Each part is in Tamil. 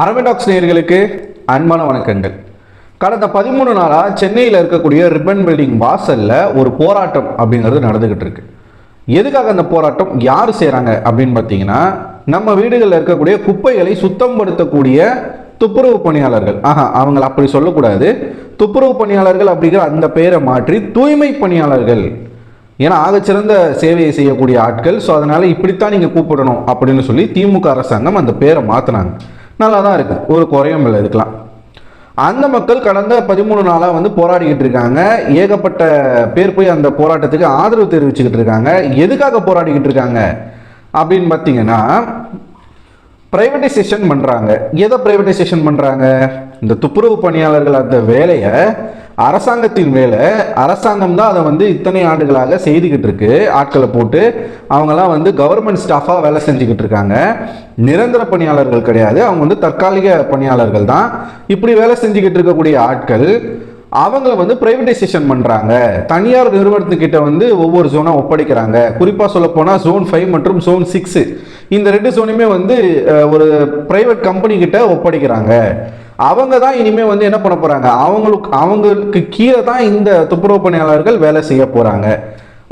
அரவடாக்ஸ் நேயர்களுக்கு அன்பான வணக்கங்கள். கடந்த பதிமூணு நாளாக சென்னையில் இருக்கக்கூடிய ரிப்பன் பில்டிங் வாசலில் ஒரு போராட்டம் அப்படிங்கிறது நடந்துக்கிட்டு இருக்கு. எதுக்காக அந்த போராட்டம்? யார் செய்கிறாங்க அப்படின்னு பார்த்தீங்கன்னா நம்ம வீடுகளில் இருக்கக்கூடிய குப்பைகளை சுத்தம் படுத்தக்கூடிய துப்புரவு பணியாளர்கள். ஆஹா அவங்களை அப்படி சொல்லக்கூடாது. துப்புரவு பணியாளர்கள் அப்படிங்கிற அந்த பெயரை மாற்றி தூய்மை பணியாளர்கள். ஏன்னா ஆகச்சிறந்த சேவையை செய்யக்கூடிய ஆட்கள். ஸோ அதனால் இப்படித்தான் நீங்கள் கூப்பிடணும் அப்படின்னு சொல்லி திமுக அரசாங்கம் அந்த பேரை மாற்றினாங்க நல்லா தான் இருக்குது ஒரு குறையும் இல்லை இதுக்கெல்லாம். அந்த மக்கள் கடந்த பதிமூணு நாளாக வந்து போராடிக்கிட்டு இருக்காங்க. ஏகப்பட்ட பேர் போய் அந்த போராட்டத்துக்கு ஆதரவு தெரிவிச்சுக்கிட்டு இருக்காங்க. எதுக்காக போராடிக்கிட்டு இருக்காங்க? அப்படின்னு பார்த்தீங்கன்னா ப்ரைவேட்டைசேஷன் பண்ணுறாங்க எதை ப்ரைவேட்டைசேஷன் பண்ணுறாங்க இந்த துப்புரவு பணியாளர்கள் அந்த வேலையை அரசாங்கத்தின் வேலை அரசாங்கம் தான் அதை வந்து இத்தனை ஆண்டுகளாக செய்துக்கிட்டு இருக்கு. ஆட்களை போட்டு அவங்கெல்லாம் வந்து கவர்மெண்ட் ஸ்டாஃபாக வேலை செஞ்சுக்கிட்டு இருக்காங்க. நிரந்தர பணியாளர்கள் கிடையாது. அவங்க வந்து தற்காலிக பணியாளர்கள் தான். இப்படி வேலை செஞ்சுக்கிட்டு இருக்கக்கூடிய ஆட்கள் அவங்கள வந்து பிரைவேட்டைசேஷன் பண்ணுறாங்க தனியார் நிறுவனத்துக்கிட்ட வந்து ஒவ்வொரு ஜோனாக ஒப்படைக்கிறாங்க. குறிப்பாக சொல்லப்போனால் ஜோன் ஃபைவ் மற்றும் ஜோன் சிக்ஸு இந்த ரெண்டு ஜோனுமே வந்து ஒரு ப்ரைவேட் கம்பெனிக்கிட்ட ஒப்படைக்கிறாங்க. அவங்க தான் இனிமேல் வந்து என்ன பண்ண போகிறாங்க அவங்களுக்கு அவங்களுக்கு கீழே தான் இந்த துப்புரவு பணியாளர்கள் வேலை செய்ய போகிறாங்க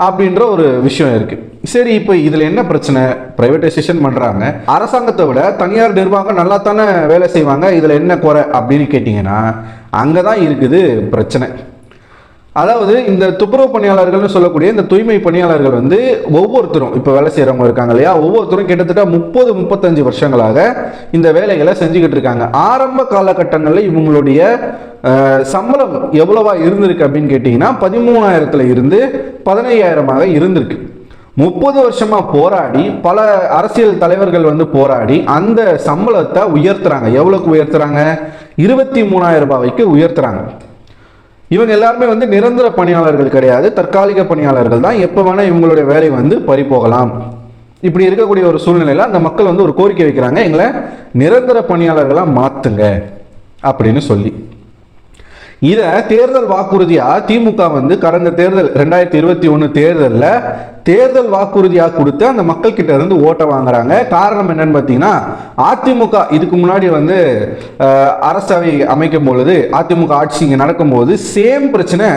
அப்படின்ற ஒரு விஷயம் இருக்குது சரி இப்போ இதில் என்ன பிரச்சனை? ப்ரைவேட்டைசேஷன் பண்ணுறாங்க அரசாங்கத்தை விட தனியார் நிர்வாகம் நல்லா தானே வேலை செய்வாங்க. இதில் என்ன குறை அப்படின்னு கேட்டிங்கன்னா அங்கே தான் இருக்குது பிரச்சனை. அதாவது இந்த துப்புரவு பணியாளர்கள்னு சொல்லக்கூடிய இந்த தூய்மை பணியாளர்கள் வந்து ஒவ்வொருத்தரும் இப்போ வேலை செய்கிறவங்க இருக்காங்க இல்லையா? ஒவ்வொருத்தரும் கிட்டத்தட்ட முப்பது முப்பத்தஞ்சு வருஷங்களாக இந்த வேலைகளை செஞ்சுக்கிட்டு இருக்காங்க. ஆரம்ப காலகட்டங்களில் இவங்களுடைய சம்பளம் எவ்வளவா இருந்திருக்கு அப்படின்னு கேட்டிங்கன்னா பதிமூணாயிரத்துல இருந்து பதினையாயிரமாக இருந்திருக்கு. முப்பது வருஷமா போராடி பல அரசியல் தலைவர்கள் வந்து போராடி அந்த சம்பளத்தை உயர்த்துறாங்க. எவ்வளவுக்கு உயர்த்துறாங்க? இருபத்தி மூணாயிரம் ரூபாய்க்கு உயர்த்துறாங்க. இவங்க எல்லாருமே வந்து நிரந்தர பணியாளர்கள் கிடையாது. தற்காலிக பணியாளர்கள் தான். எப்போ வேணால் இவங்களுடைய வேலை வந்து பறிபோகலாம் இப்படி இருக்கக்கூடிய ஒரு சூழ்நிலையில் அந்த மக்கள் வந்து ஒரு கோரிக்கை வைக்கிறாங்க. எங்களை நிரந்தர பணியாளர்களாக மாற்றுங்க அப்படின்னு சொல்லி. இதை தேர்தல் வாக்குறுதியாக திமுக வந்து கடந்த தேர்தல் ரெண்டாயிரத்தி இருபத்தி ஒன்று தேர்தலில் தேர்தல் வாக்குறுதியாக கொடுத்து அந்த மக்கள் கிட்ட இருந்து ஓட்டை வாங்குறாங்க. காரணம் என்னன்னு பார்த்தீங்கன்னா அதிமுக இதுக்கு முன்னாடி வந்து அரசவை அமைக்கும் பொழுது அதிமுக ஆட்சி இங்கே நடக்கும்போது சேம் பிரச்சனை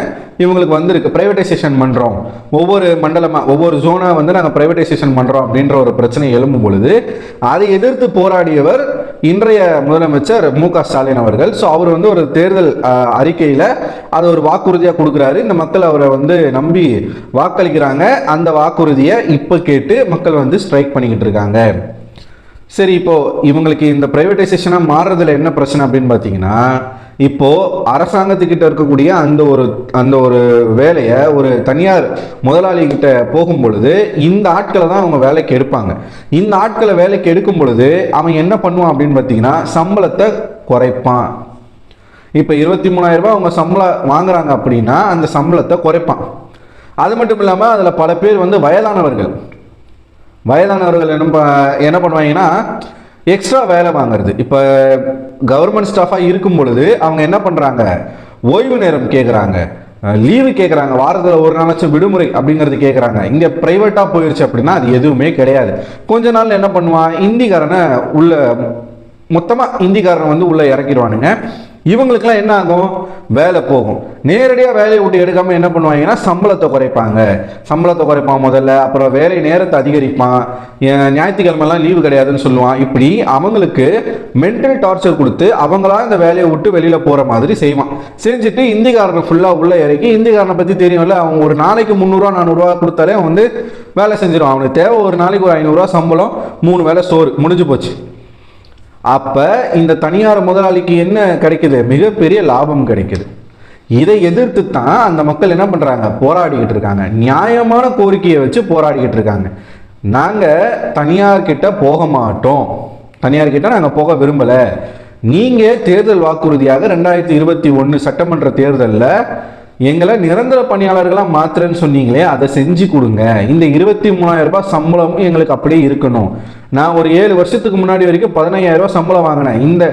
இவங்களுக்கு வந்திருக்கு. பிரைவேட்டைசேஷன் பண்ணுறோம் ஒவ்வொரு மண்டலமாக ஒவ்வொரு ஜோனாக வந்து நாங்கள் பிரைவேட்டைசேஷன் பண்ணுறோம் அப்படின்ற ஒரு பிரச்சனை எழும்பும் பொழுது அதை எதிர்த்து போராடியவர் இன்றைய முதலமைச்சர் மு க ஸ்டாலின் அவர்கள். ஸோ அவர் வந்து ஒரு தேர்தல் அறிக்கையில் அதை ஒரு வாக்குறுதியாக கொடுக்குறாரு. இந்த மக்கள் அவரை வந்து நம்பி வாக்களிக்கிறாங்க. அந்த வாக்குறுதியை இப்போ கேட்டு மக்கள் வந்து ஸ்ட்ரைக் பண்ணிக்கிட்டு இருக்காங்க. சரி இப்போது இவங்களுக்கு இந்த ப்ரைவேட்டைசேஷனாக மாறுறதுல என்ன பிரச்சனை அப்படின்னு பார்த்தீங்கன்னா இப்போ அரசாங்கத்துக்கிட்ட இருக்கக்கூடிய அந்த ஒரு அந்த ஒரு வேலையை ஒரு தனியார் முதலாளிகிட்ட போகும் பொழுது இந்த ஆட்களை தான் அவங்க வேலைக்கு எடுப்பாங்க. இந்த ஆட்களை வேலைக்கு எடுக்கும் பொழுது அவன் என்ன பண்ணுவான் அப்படின்னு பார்த்தீங்கன்னா சம்பளத்தை குறைப்பான். இப்போ இருபத்தி மூணாயிரரூபா அவங்க சம்பளம் வாங்குறாங்க அப்படின்னா அந்த சம்பளத்தை குறைப்பான். அது மட்டும் இல்லாமல் அதில் பல பேர் வந்து வயதானவர்கள். வயதானவர்கள் என்ன ப- என்ன பண்ணுவாங்கன்னா எக்ஸ்ட்ரா வேலை வாங்குறது. இப்போ கவர்மெண்ட் ஸ்டாஃபாக இருக்கும் பொழுது அவங்க என்ன பண்ணுறாங்க ஓய்வு நேரம் கேட்குறாங்க லீவு கேட்குறாங்க வாரத்தில் ஒரு நாளாச்சும் விடுமுறை அப்படிங்கிறது கேட்குறாங்க இங்கே ப்ரைவேட்டாக போயிடுச்சு அப்படின்னா அது எதுவுமே கிடையாது. கொஞ்ச நாள் என்ன பண்ணுவான்? இந்திக்காரனை உள்ள மொத்தமாக இந்திக்காரனை வந்து உள்ளே இறக்கிடுவானுங்க. இவங்களுக்கெல்லாம் என்ன ஆகும்? வேலை போகும். நேரடியாக வேலையை விட்டு எடுக்காமல் என்ன பண்ணுவாங்கன்னா சம்பளத்தை குறைப்பாங்க. சம்பளத்தை குறைப்பான் முதல்ல அப்புறம் வேலை நேரத்தை அதிகரிப்பான். ஞாயிற்றுக்கிழமெல்லாம் லீவு கிடையாதுன்னு சொல்லுவான். இப்படி அவங்களுக்கு மென்டல் டார்ச்சர் கொடுத்து அவங்களா இந்த வேலையை விட்டு வெளியில் போகிற மாதிரி செய்வான். செஞ்சுட்டு இந்திக்காரனை ஃபுல்லாக உள்ளே இறக்கி இந்திக்காரனை பற்றி தெரியும்ல அவங்க ஒரு நாளைக்கு முந்நூறுரூவா நானூறுரூவா கொடுத்தாலே அவன் வந்து வேலை செஞ்சிருவான். அவனுக்கு தேவை ஒரு நாளைக்கு ஒரு ஐநூறுரூவா சம்பளம் மூணு வேலை சோறு. முடிஞ்சு போச்சு. அப்போ இந்த தனியார் முதலாளிக்கு என்ன கிடைக்குது? மிகப்பெரிய லாபம் கிடைக்குது. இதை எதிர்த்து தான் அந்த மக்கள் என்ன பண்ணுறாங்க போராடிக்கிட்டு இருக்காங்க. நியாயமான கோரிக்கையை வச்சு போராடிக்கிட்டு இருக்காங்க. நாங்கள் தனியார்கிட்ட போக மாட்டோம். தனியார் நாங்கள் போக விரும்பலை. நீங்கள் தேர்தல் வாக்குறுதியாக ரெண்டாயிரத்தி இருபத்தி ஒன்று சட்டமன்ற தேர்தலில் எங்களை நிரந்தர பணியாளர்களாக மாத்திரன்னு சொன்னீங்களே அதை செஞ்சு கொடுங்க. இந்த இருபத்தி மூணாயிரம் ரூபாய் சம்பளமும் எங்களுக்கு அப்படியே இருக்கணும். நான் ஒரு ஏழு வருஷத்துக்கு முன்னாடி வரைக்கும் பதினையாயிரம் ரூபாய் சம்பளம் வாங்கினேன். இந்த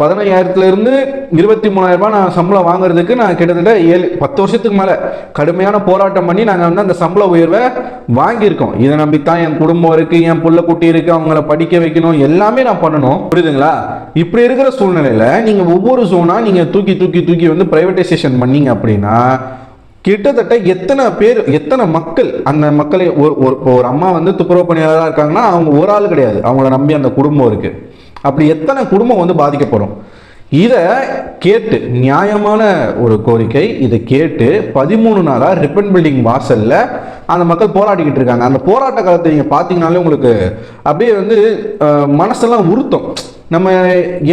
பதினையாயிரத்துலேருந்து இருபத்தி மூணாயிரம் ரூபாய் நான் சம்பளம் வாங்குறதுக்கு நான் கிட்டத்தட்ட ஏழு பத்து வருஷத்துக்கு மேலே கடுமையான போராட்டம் பண்ணி நாங்கள் வந்து அந்த சம்பள உயர்வை வாங்கியிருக்கோம். இதை நம்பித்தான் என் குடும்பம் இருக்கு என் புள்ள குட்டி இருக்கு அவங்கள படிக்க வைக்கணும் எல்லாமே நான் பண்ணணும். புரியுதுங்களா? இப்படி இருக்கிற சூழ்நிலையில் நீங்கள் ஒவ்வொரு ஜோனா நீங்கள் தூக்கி தூக்கி தூக்கி வந்து ப்ரைவேட்டைசேஷன் பண்ணீங்க அப்படின்னா கிட்டத்தட்ட எத்தனை பேர் எத்தனை மக்கள் அந்த மக்களை ஒரு ஒரு இப்போ ஒரு அம்மா வந்து துப்புரவு பணியாளராக இருக்காங்கன்னா அவங்க ஒரு ஆள் கிடையாது. அவங்கள நம்பி அந்த குடும்பம் இருக்குது அப்படி எத்தனை குடும்பம் வந்து பாதிக்கப்படும்? இதை கேட்டு நியாயமான ஒரு கோரிக்கை இதை கேட்டு பதிமூணு நாளாக ரிப்பன் பில்டிங் வாசலில் அந்த மக்கள் போராடிக்கிட்டு இருக்காங்க. அந்த போராட்ட காலத்தை நீங்கள் பார்த்தீங்கனாலே உங்களுக்கு அப்படியே வந்து மனசெல்லாம் உருத்தம் நம்ம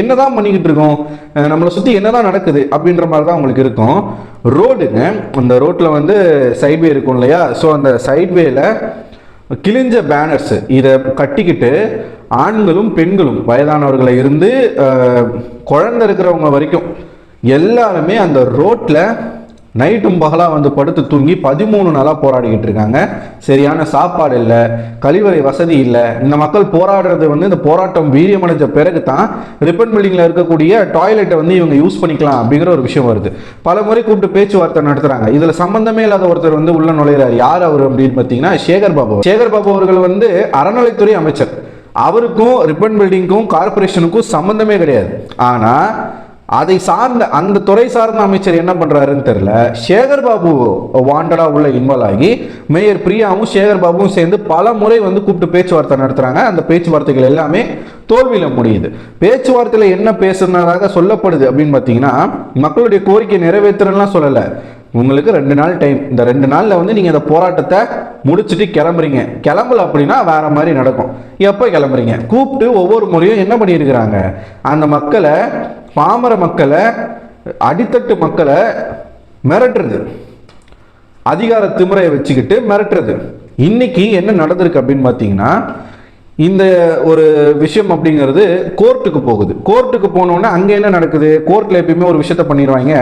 என்னதான் பண்ணிக்கிட்டு இருக்கோம் நம்மளை சுற்றி என்னதான் நடக்குது அப்படின்ற மாதிரி தான் உங்களுக்கு இருக்கும். ரோடுங்க அந்த ரோட்டில் வந்து சைட்வே இருக்கும் இல்லையா? ஸோ அந்த சைட்வேல கிழிஞ்ச பேனர்ஸ் இதை கட்டிக்கிட்டு ஆண்களும் பெண்களும் வயதானவர்களை இருந்து குழந்த குழந்தை இருக்கிறவங்க வரைக்கும் எல்லாருமே அந்த ரோட்டில் நைட்டும் பகலாக வந்து படுத்து தூங்கி பதிமூணு நாளாக போராடிக்கிட்டு இருக்காங்க. சரியான சாப்பாடு இல்லை கழிவறை வசதி இல்லை. இந்த மக்கள் போராடுறது வந்து இந்த போராட்டம் வீரியமடைஞ்ச பிறகு தான் ரிப்பன் பில்டிங்கில் இருக்கக்கூடிய டாய்லெட்டை வந்து இவங்க யூஸ் பண்ணிக்கலாம் அப்படிங்கிற ஒரு விஷயம் வருது. பல முறை கூப்பிட்டு பேச்சுவார்த்தை நடத்துகிறாங்க இதில் சம்பந்தமே இல்லாத ஒருத்தர் வந்து உள்ள நுழையிறார். யார் அவர் அப்படின்னு பார்த்தீங்கன்னா சேகர் பாபு சேகர் பாபு அவர்கள் வந்து அறநிலைத்துறை அமைச்சர். அவருக்கும் ரிப்பன் பில்டிங்க்கும் கார்பரேஷனுக்கும் சம்மந்தமே கிடையாது. ஆனால் அதை சார்ந்த அந்த துறை சார்ந்த அமைச்சர் என்ன பண்ணுறாருன்னு தெரில சேகர் பாபு வாண்டடாக உள்ள இன்வால்வ் ஆகி மேயர் பிரியாவும் சேகர் பாபுவும் சேர்ந்து பல முறை வந்து கூப்பிட்டு பேச்சுவார்த்தை நடத்துகிறாங்க அந்த பேச்சுவார்த்தைகள் எல்லாமே தோல்வியில முடியுது. பேச்சுவார்த்தையில் என்ன பேசுனதாக சொல்லப்படுது அப்படின்னு பார்த்தீங்கன்னா மக்களுடைய கோரிக்கை நிறைவேற்றுறலாம் சொல்லலை. உங்களுக்கு ரெண்டு நாள் டைம் இந்த ரெண்டு நாளில் வந்து நீங்கள் இந்த போராட்டத்தை முடிச்சுட்டு கிளம்புறீங்க. கிளம்பல அப்படின்னா வேற மாதிரி நடக்கும். எப்போ கிளம்புறீங்க? கூப்பிட்டு ஒவ்வொரு முறையும் என்ன பண்ணியிருக்கிறாங்க? அந்த மக்களை பாமர மக்களை அடித்தட்டு மக்களை மிரட்டுறது. அதிகார திமுறையை வச்சுக்கிட்டு மிரட்டுறது. இன்னைக்கு என்ன நடந்திருக்கு அப்படின்னு பார்த்தீங்கன்னா இந்த ஒரு விஷயம் அப்படிங்கிறது கோர்ட்டுக்கு போகுது. கோர்ட்டுக்கு போனோன்னே அங்கே என்ன நடக்குது? கோர்ட்டில் எப்பயுமே ஒரு விஷயத்த பண்ணிடுவாங்க.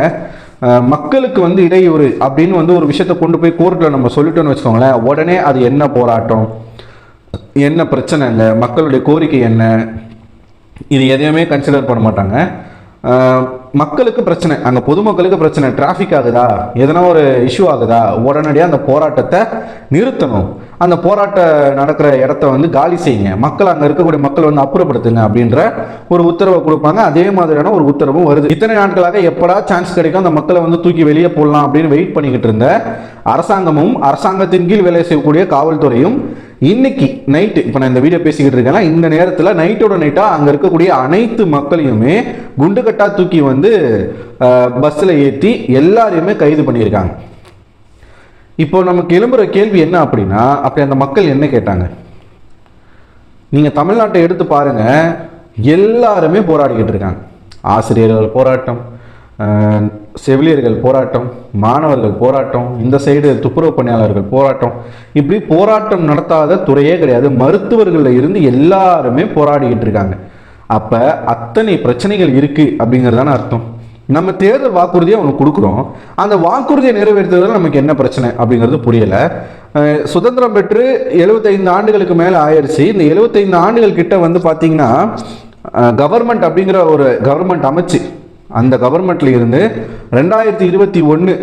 மக்களுக்கு வந்து இடையூறு அப்படின்னு வந்து ஒரு விஷயத்த கொண்டு போய் கோர்ட்டில் நம்ம சொல்லிட்டோம்னு வச்சுக்கோங்களேன் உடனே அது என்ன போராட்டம்? என்ன பிரச்சனை இல்லை? மக்களுடைய கோரிக்கை என்ன? இது எதையுமே கன்சிடர் பண்ண மாட்டாங்க. மக்களுக்கு பிரச்சனை அங்கே பொதுமக்களுக்கு பிரச்சனை டிராஃபிக் ஆகுதா? எதனா ஒரு இஷ்யூ ஆகுதா? உடனடியாக அந்த போராட்டத்தை நிறுத்தணும். அந்த போராட்டம் நடக்கிற இடத்த வந்து காலி செய்யுங்க. மக்கள் அங்கே இருக்கக்கூடிய மக்கள் வந்து அப்புறப்படுத்துங்க அப்படின்ற ஒரு உத்தரவை கொடுப்பாங்க. அதே மாதிரியான ஒரு உத்தரவும் வருது. இத்தனை நாட்களாக எப்படா சான்ஸ் கிடைக்கும்? அந்த மக்களை வந்து தூக்கி வெளியே போடலாம் அப்படின்னு வெயிட் பண்ணிக்கிட்டு இருந்த அரசாங்கமும் அரசாங்கத்தின் கீழ் வேலை செய்யக்கூடிய காவல்துறையும் இன்னைக்கு நைட்டு இப்போ நான் இந்த வீடியோ பேசிக்கிட்டு இருக்கேன்னா இந்த நேரத்தில் நைட்டோட நைட்டாக அங்கே இருக்கக்கூடிய அனைத்து மக்களையுமே குண்டுகட்டாக தூக்கி வந்து பஸ்ஸில் ஏற்றி எல்லாரையுமே கைது பண்ணியிருக்காங்க. இப்போ நமக்கு எழும்புற கேள்வி என்ன அப்படின்னா அப்படி அந்த மக்கள் என்ன கேட்டாங்க? நீங்கள் தமிழ்நாட்டை எடுத்து பாருங்க எல்லாருமே போராடிக்கிட்டு இருக்காங்க. ஆசிரியர்கள் போராட்டம் செவிலியர்கள் போராட்டம் மாணவர்கள் போராட்டம் இந்த சைடு துப்புரவு பணியாளர்கள் போராட்டம். இப்படி போராட்டம் நடத்தாத துறையே கிடையாது. மருத்துவர்களில் இருந்து எல்லாருமே போராடிக்கிட்டு இருக்காங்க. அப்போ அத்தனை பிரச்சனைகள் இருக்குது அப்படிங்கிறதான அர்த்தம். நம்ம தேர்தல் வாக்குறுதியை அவனுக்கு கொடுக்குறோம். அந்த வாக்குறுதியை நிறைவேற்றுறதுல நமக்கு என்ன பிரச்சனை அப்படிங்கிறது புரியலை. சுதந்திரம் பெற்று 75 ஆண்டுகளுக்கு மேலே ஆயிடுச்சு இந்த 75 ஆண்டுகள் கிட்ட வந்து பார்த்தீங்கன்னா கவர்மெண்ட் அப்படிங்கிற ஒரு கவர்மெண்ட் அமைச்சு அந்த கவர்மெண்ட்ல இருந்து ரெண்டாயிரத்தி இருபத்தி ஒன்று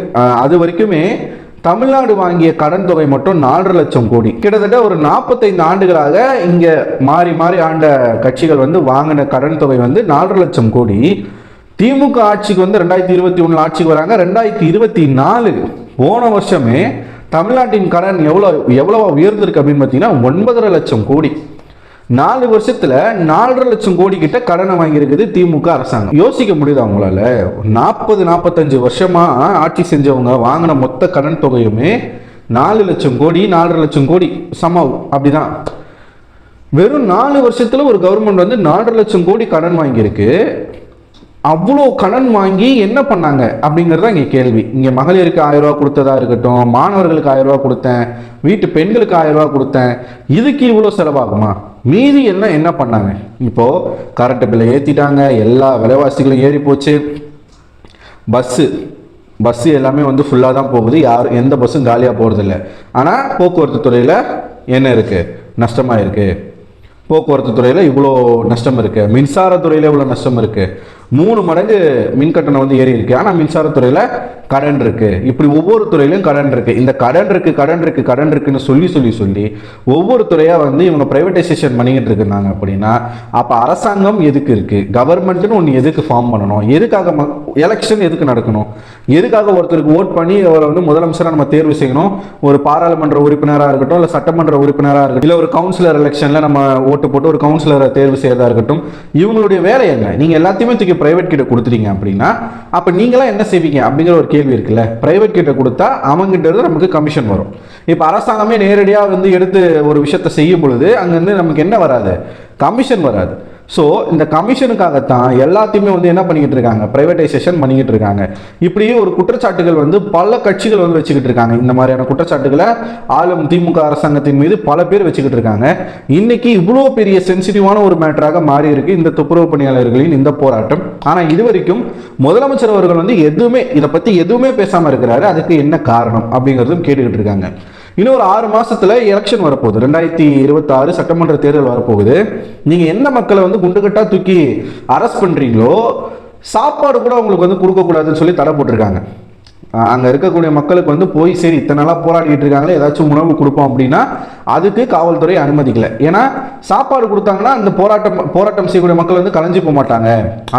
அது வரைக்குமே தமிழ்நாடு வாங்கிய கடன் தொகை மட்டும் நாலரை லட்சம் கோடி. கிட்டத்தட்ட ஒரு நாற்பத்தைந்து ஆண்டுகளாக இங்கே மாறி மாறி ஆண்ட கட்சிகள் வந்து வாங்கின கடன் தொகை வந்து நாலரை லட்சம் கோடி. திமுக ஆட்சிக்கு வந்து ரெண்டாயிரத்தி இருபத்தி ஒன்று ஆட்சிக்கு வராங்க. ரெண்டாயிரத்தி இருபத்தி நாலு போன வருஷமே தமிழ்நாட்டின் கடன் எவ்வளோ எவ்வளவா உயர்ந்திருக்கு அப்படின்னு பார்த்தீங்கன்னா ஒன்பதரை லட்சம் கோடி. நாலு வருஷத்துல நாலரை லட்சம் கோடி கிட்ட கடனை வாங்கியிருக்குது திமுக அரசாங்கம். யோசிக்க முடியுது அவங்களால நாற்பது நாற்பத்தஞ்சு வருஷமா ஆட்சி செஞ்சவங்க வாங்கின மொத்த கடன் தொகையுமே நாலு லட்சம் கோடி நாலரை லட்சம் கோடி சமம் அப்படிதான். வெறும் நாலு வருஷத்துல ஒரு கவர்மெண்ட் வந்து நாலரை லட்சம் கோடி கடன் வாங்கியிருக்கு. அவ்வளோ கடன் வாங்கி என்ன பண்ணாங்க அப்படிங்கிறது தான் இங்கே கேள்வி. இங்கே மகளிருக்கு ஆயிரம் ரூபா கொடுத்ததா இருக்கட்டும் மாணவர்களுக்கு ஆயிரம் ரூபா கொடுத்தேன் வீட்டு பெண்களுக்கு ஆயிரம் ரூபா கொடுத்தேன். இதுக்கு இவ்வளோ செலவாகுமா? மீதி என்ன என்ன பண்ணாங்க? இப்போது கரண்ட் பில்லை ஏற்றிட்டாங்க எல்லா விலைவாசிகளும் ஏறி போச்சு. பஸ்ஸு பஸ்ஸு எல்லாமே வந்து ஃபுல்லாக தான் போகுது. யார் எந்த பஸ்ஸும் காலியாக போகிறதில்ல ஆனால் போக்குவரத்து துறையில் என்ன இருக்குது நஷ்டமாக இருக்குது போக்குவரத்து துறையில் இவ்வளோ நஷ்டம் இருக்குது மின்சாரத்துறையில் இவ்வளோ நஷ்டம் இருக்குது மூணு மடங்கு மின் கட்டணம் வந்து ஏறி இருக்குது ஆனால் மின்சாரத்துறையில் கடன் இருக்குது இப்படி ஒவ்வொரு துறையிலும் கடன் இருக்குது இந்த கடன் இருக்குது கடன் இருக்குது கடன் இருக்குன்னு சொல்லி சொல்லி சொல்லி ஒவ்வொரு துறையாக வந்து இவங்க ப்ரைவேட்டைசேஷன் பண்ணிக்கிட்டு இருந்தாங்க அப்படின்னா அப்போ அரசாங்கம் எதுக்கு இருக்குது கவர்மெண்ட்னு ஒன்று எதுக்கு ஃபார்ம் பண்ணணும்? எதுக்காக எலெக்ஷன் எதுக்கு நடக்கணும்? எதுக்காக ஒருத்தருக்கு ஓட் பண்ணி அவரை வந்து முதலமைச்சராக நம்ம தேர்வு செய்யணும்? ஒரு பாராளுமன்ற உறுப்பினராக இருக்கட்டும் இல்லை சட்டமன்ற உறுப்பினராக இருக்கட்டும் இல்லை ஒரு கவுன்சிலர் எலெக்ஷனில் நம்ம ஓட்டு போட்டு ஒரு கவுன்சிலரை தேர்வு செய்யறதா இருக்கட்டும் இவங்களுடைய வேலை என்ன? நீங்கள் எல்லாத்தையுமே தூக்கி ப்ரைவேட் கிட்ட கொடுத்துட்டீங்க அப்படின்னா அப்போ நீங்களாம் என்ன செய்வீங்க? அப்படிங்கிற ஒரு கேள்வி இருக்குல்ல? ப்ரைவேட் கிட்ட கொடுத்தா அவங்ககிட்ட இருந்து நமக்கு கமிஷன் வரும். இப்போ அரசாங்கமே நேரடியாக வந்து எடுத்து ஒரு விஷயத்தை செய்யும் பொழுது அங்கேருந்து நமக்கு என்ன வராது? கமிஷன் வராது. ஸோ இந்த கமிஷனுக்காகத்தான் எல்லாத்தையுமே வந்து என்ன பண்ணிக்கிட்டு இருக்காங்க? ப்ரைவேட்டைசேஷன் பண்ணிக்கிட்டு இருக்காங்க. இப்படியே ஒரு குற்றச்சாட்டுகள் வந்து பல கட்சிகள் வந்து வச்சுக்கிட்டு இருக்காங்க. இந்த மாதிரியான குற்றச்சாட்டுகளை ஆளும் திமுக அரசாங்கத்தின் மீது பல பேர் வச்சுக்கிட்டு இருக்காங்க. இன்னைக்கு இவ்வளோ பெரிய சென்சிட்டிவான ஒரு மேட்டராக மாறி இருக்கு இந்த துப்புரவு பணியாளர்களின் இந்த போராட்டம். ஆனால் இது வரைக்கும் முதலமைச்சர் அவர்கள் வந்து எதுவுமே இதை பற்றி எதுவுமே பேசாமல் இருக்கிறாரு. அதுக்கு என்ன காரணம் அப்படிங்கிறதும் கேட்டுக்கிட்டு இருக்காங்க. இன்னும் ஒரு ஆறு மாசத்துல எலெக்ஷன் வரப்போகுது. ரெண்டாயிரத்தி இருபத்தாறு சட்டமன்ற தேர்தல் வரப்போகுது. நீங்க எந்த மக்களை வந்து குண்டுகட்டா தூக்கி அரெஸ்ட் பண்றீங்களோ சாப்பாடு கூட அவங்களுக்கு வந்து கொடுக்கக்கூடாதுன்னு சொல்லி தடை போட்டிருக்காங்க. அங்கே இருக்கக்கூடிய மக்களுக்கு வந்து போய் சரி இத்தனை நாளாக போராடிட்டு இருக்காங்களே ஏதாச்சும் உணவு கொடுப்போம் அப்படின்னா அதுக்கு காவல்துறை அனுமதிக்கல. ஏன்னா சாப்பாடு கொடுத்தாங்கன்னா அந்த போராட்டம் போராட்டம் செய்யக்கூடிய மக்கள் வந்து கலைஞ்சு போக மாட்டாங்க.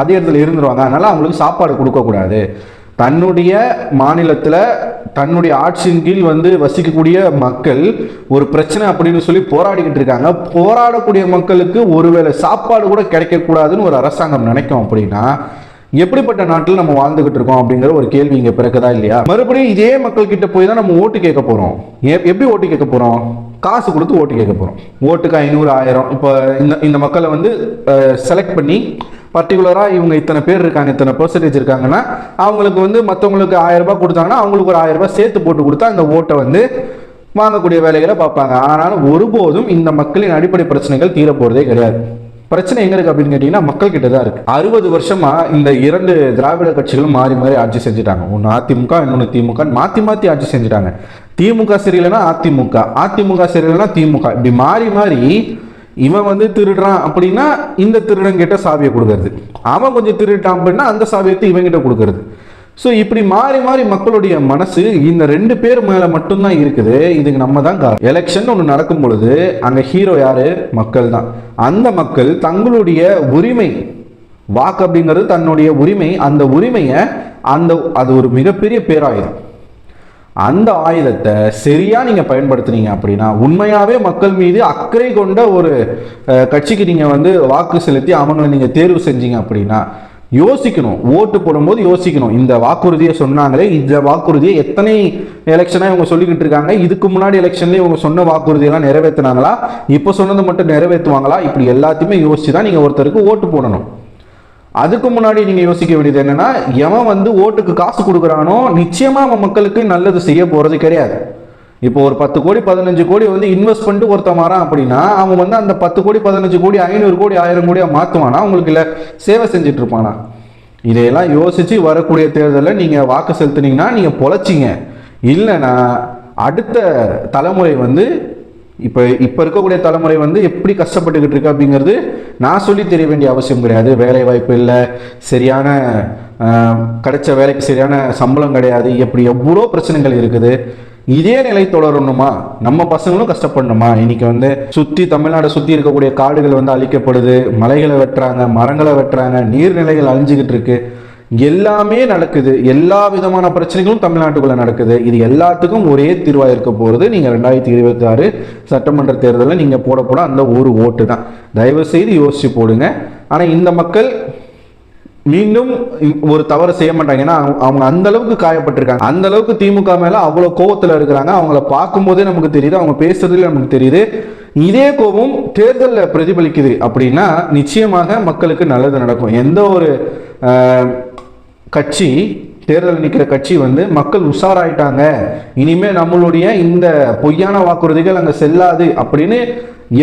அதே இடத்துல இருந்துருவாங்க. அதனால அவங்களுக்கு சாப்பாடு கொடுக்கக்கூடாது தன்னுடைய மாநிலத்தில் தன்னுடைய ஆட்சியின் கீழ் வந்து வசிக்கக்கூடிய மக்கள் ஒரு பிரச்சனை அப்படின்னு சொல்லி போராடிக்கிட்டு இருக்காங்க. போராடக்கூடிய மக்களுக்கு ஒருவேளை சாப்பாடு கூட கிடைக்கக்கூடாதுன்னு ஒரு அரசாங்கம் நினைக்கும் அப்படின்னா எப்படிப்பட்ட நாட்டில் நம்ம வாழ்ந்துகிட்டு இருக்கோம் அப்படிங்கிற ஒரு கேள்வி இங்கே பிறக்குதா இல்லையா? மறுபடியும் இதே மக்கள் கிட்ட போய் தான் நம்ம ஓட்டு கேட்க போகிறோம் எப்படி ஓட்டு கேட்க போகிறோம் காசு கொடுத்து ஓட்டு கேட்க போகிறோம் ஓட்டுக்கு ஐநூறு ஆயிரம். இப்போ இந்த இந்த மக்களை வந்து செலக்ட் பண்ணி பர்டிகுலராக இவங்க இத்தனை பேர் இருக்காங்க இத்தனை பர்சன்டேஜ் இருக்காங்கன்னா அவங்களுக்கு வந்து மற்றவங்களுக்கு ஆயிரம் ரூபாய் கொடுத்தாங்கன்னா அவங்களுக்கு ஒரு ஆயிரம் ரூபாய் சேர்த்து போட்டு கொடுத்தா அந்த ஓட்டை வந்து வாங்கக்கூடிய வேலைகளை பார்ப்பாங்க. ஆனாலும் ஒருபோதும் இந்த மக்களின் அடிப்படை பிரச்சனைகள் தீரப்போறதே கிடையாது. பிரச்சனை எங்க இருக்கு அப்படின்னு கேட்டீங்கன்னா மக்கள் கிட்ட தான் இருக்கு. அறுபது வருஷமா இந்த இரண்டு திராவிட கட்சிகளும் மாறி மாறி ஆட்சி செஞ்சுட்டாங்க. ஒன்று அதிமுக இன்னொன்று திமுக மாத்தி மாத்தி ஆட்சி செஞ்சுட்டாங்க. திமுக சரியில்லைன்னா அதிமுக அதிமுக சரியில்லைன்னா திமுக. இப்படி மாறி மாறி இவன் வந்து திருடுறான் அப்படின்னா இந்த திருடன் கிட்ட சாவியை கொடுக்கறது. அவன் கொஞ்சம் திருட்டான் அப்படின்னா அந்த சாவியத்தை இவங்கிட்ட கொடுக்கறது. ஸோ இப்படி மாறி மாறி மக்களுடைய மனசு இந்த ரெண்டு பேர் மேலே மட்டும்தான் இருக்குது. இதுக்கு நம்ம தான் காரணம். எலெக்ஷன் ஒன்று நடக்கும் பொழுது அங்கே ஹீரோ யார்? மக்கள் தான். அந்த மக்கள் தங்களுடைய உரிமை வாக்கு அப்படிங்கிறது தன்னுடைய உரிமை. அந்த உரிமையை அந்த அது ஒரு மிகப்பெரிய பேராயுதம் அந்த ஆயுதத்தை சரியா நீங்க பயன்படுத்துனீங்க அப்படின்னா உண்மையாவே மக்கள் மீது அக்கறை கொண்ட ஒரு கட்சிக்கு நீங்க வந்து வாக்கு செலுத்தி அவங்களை நீங்க தேர்வு செஞ்சீங்க அப்படின்னா யோசிக்கணும். ஓட்டு போடும்போது யோசிக்கணும். இந்த வாக்குறுதியை சொன்னாங்களே இந்த வாக்குறுதியை எத்தனை எலெக்ஷனாக இவங்க சொல்லிக்கிட்டு இருக்காங்க இதுக்கு முன்னாடி எலெக்ஷன்லேயே இவங்க சொன்ன வாக்குறுதியெல்லாம் நிறைவேற்றினாங்களா இப்போ சொன்னது மட்டும் நிறைவேற்றுவாங்களா இப்படி எல்லாத்தையுமே யோசிச்சு தான் நீங்கள் ஒருத்தருக்கு ஓட்டு போடணும். அதுக்கு முன்னாடி நீங்க யோசிக்க வேண்டியது என்னன்னா எவன் வந்து ஓட்டுக்கு காசு கொடுக்குறானோ நிச்சயமா அவன் மக்களுக்கு நல்லது செய்ய போறது கிடையாது. இப்போ ஒரு பத்து கோடி பதினஞ்சு கோடி வந்து இன்வெஸ்ட் பண்ணிட்டு ஒருத்தன் வரான் அப்படின்னா அவன் வந்து அந்த பத்து கோடி பதினஞ்சு கோடி ஐநூறு கோடி ஆயிரம் கோடியா மாத்துவானா? அவங்களுக்கு இல்ல சேவை செஞ்சுட்டு இருப்பானா? இதையெல்லாம் யோசிச்சு வரக்கூடிய தேர்தலில் நீங்க வாக்கு செலுத்துனீங்கன்னா நீங்க பொழைச்சிங்க. இல்லைன்னா அடுத்த தலைமுறை வந்து இப்போ இப்போ இருக்கக்கூடிய தலைமுறை வந்து எப்படி கஷ்டப்பட்டுக்கிட்டு இருக்கு அப்படிங்கிறது நான் சொல்லி தெரிய வேண்டிய அவசியம் கிடையாது. வேலை வாய்ப்பு இல்லை சரியான கிடைச்ச வேலைக்கு சரியான சம்பளம் கிடையாது. எப்படி எவ்வளோ பிரச்சனைகள் இருக்குது. இதே நிலை தொடரணுமா? நம்ம பசங்களும் கஷ்டப்படணுமா? இன்னைக்கு வந்து சுற்றி தமிழ்நாடை சுற்றி இருக்கக்கூடிய காடுகள் வந்து அழிக்கப்படுது. மலைகளை வெட்டுறாங்க மரங்களை வெட்டுறாங்க. நீர்நிலைகள் அழிஞ்சிக்கிட்டு இருக்கு. எல்லாமே நடக்குது. எல்லா விதமான பிரச்சனைகளும் தமிழ்நாட்டுக்குள்ள நடக்குது. இது எல்லாத்துக்கும் ஒரே தீர்வாக இருக்க போகிறது நீங்கள் ரெண்டாயிரத்தி இருபத்தி ஆறு சட்டமன்ற தேர்தலில் நீங்கள் போட போட அந்த ஒரு ஓட்டு தான். தயவு செய்து யோசிச்சு போடுங்க. ஆனால் இந்த மக்கள் மீண்டும் ஒரு தவறு செய்ய மாட்டாங்க. ஏன்னா அவங்க- அவங்க அந்த அளவுக்கு காயப்பட்டிருக்காங்க. அந்த அளவுக்கு திமுக மேல அவ்வளவு கோவத்துல இருக்கிறாங்க. அவங்கள பார்க்கும்போதே நமக்கு தெரியுது. அவங்க பேசுறதுல நமக்கு தெரியுது. இதே கோபம் தேர்தலில் பிரதிபலிக்குது அப்படின்னா நிச்சயமாக மக்களுக்கு நல்லது நடக்கும். எந்த ஒரு கட்சி தேர்தல் நிற்கிற கட்சி வந்து மக்கள் உஷாராயிட்டாங்க. இனிமே நம்மளுடைய இந்த பொய்யான வாக்குறுதிகள் அங்கே செல்லாது அப்படின்னு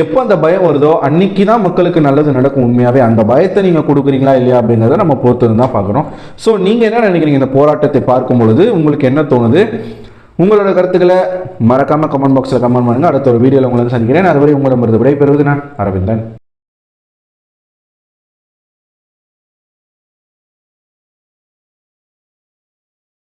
எப்போ அந்த பயம் வருதோ அன்னைக்கு தான் மக்களுக்கு நல்லது நடக்கும் உண்மையாகவே அந்த பயத்தை நீங்கள் கொடுக்குறீங்களா இல்லையா அப்படிங்கிறத நம்ம பொறுத்து தான் பார்க்குறோம் ஸோ நீங்கள் என்ன நினைக்கிறீங்க இந்த போராட்டத்தை பார்க்கும் பொழுது? உங்களுக்கு என்ன தோணுது? உங்களோட கருத்துக்களை மறக்காமல் கமெண்ட் பாக்ஸில் கமெண்ட் பண்ணுங்க. அடுத்த ஒரு வீடியோவில் உங்களை வந்து சந்திக்கிறேன். அதுவரை உங்களிடமிருந்து விடைபெறுவது நான் அரவிந்தன்.